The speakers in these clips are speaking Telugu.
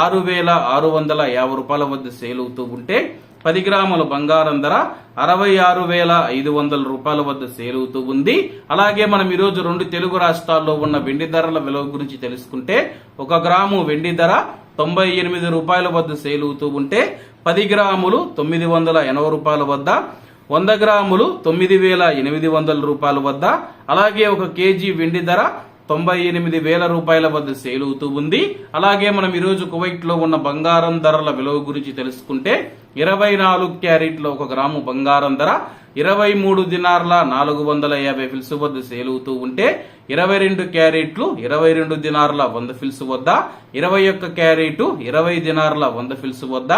ఆరు వేల ఆరు వందల యాభై రూపాయల వద్ద సేల్ అవుతూ ఉంటే పది గ్రాముల బంగారం ధర అరవై ఆరు వేల ఐదు వందల రూపాయల వద్ద సేల్ అవుతూ ఉంది. అలాగే మనం ఈరోజు రెండు తెలుగు రాష్ట్రాల్లో ఉన్న వెండి ధరల విలువ గురించి తెలుసుకుంటే ఒక గ్రాము వెండి ధర తొంభై ఎనిమిది రూపాయల వద్ద సేల్ అవుతూ ఉంటే పది గ్రాములు తొమ్మిది వందల ఎనభై రూపాయల వద్ద వంద గ్రాములు తొమ్మిది వేల ఎనిమిది వందల రూపాయల వద్ద అలాగే ఒక కేజీ వెండి ధర తొంభై ఎనిమిది వేల రూపాయల వద్ద సేల్ అవుతూ ఉంది. అలాగే మనం ఈరోజు కువైట్లో ఉన్న బంగారం ధరల విలువ గురించి తెలుసుకుంటే ఇరవై నాలుగు క్యారెట్లో ఒక గ్రాము బంగారం ధర ఇరవై మూడు దినార్ల నాలుగు వందల యాభై ఫిల్స్ వద్ద సేల్ అవుతూ ఉంటే ఇరవై రెండు క్యారెట్లు ఇరవై రెండు దినార్ల వంద ఫిల్స్ వద్ద ఇరవై ఒక్క క్యారెట్ ఇరవై దినార్ల వంద ఫిల్స్ వద్ద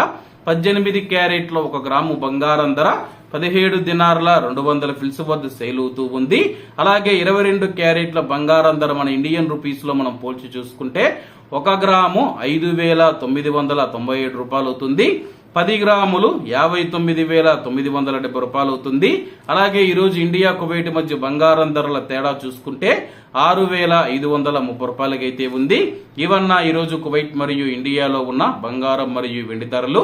పద్దెనిమిది క్యారెట్ల ఒక గ్రాము బంగారం ధర పదిహేడు దినార్ల రెండు వందల ఫిల్స్ వద్ద సేల్ అవుతూ ఉంది. అలాగే ఇరవై రెండు క్యారెట్ల బంగారం ధర మన ఇండియన్ రూపీస్లో మనం పోల్చి చూసుకుంటే ఒక గ్రాము ఐదు వేల తొమ్మిది వందల తొంభై ఏడు రూపాయలు అవుతుంది. పది గ్రాములు యాభై తొమ్మిది వేల తొమ్మిది వందల డెబ్బై రూపాయలు అవుతుంది. అలాగే ఈరోజు ఇండియా కువైట్ మధ్య బంగారం ధరల తేడా చూసుకుంటే ఆరు వేల ఐదు వందల ముప్పై రూపాయలకైతే ఉంది. ఇవన్న ఈరోజు కువైట్ మరియు ఇండియాలో ఉన్న బంగారం మరియు వెండి ధరలు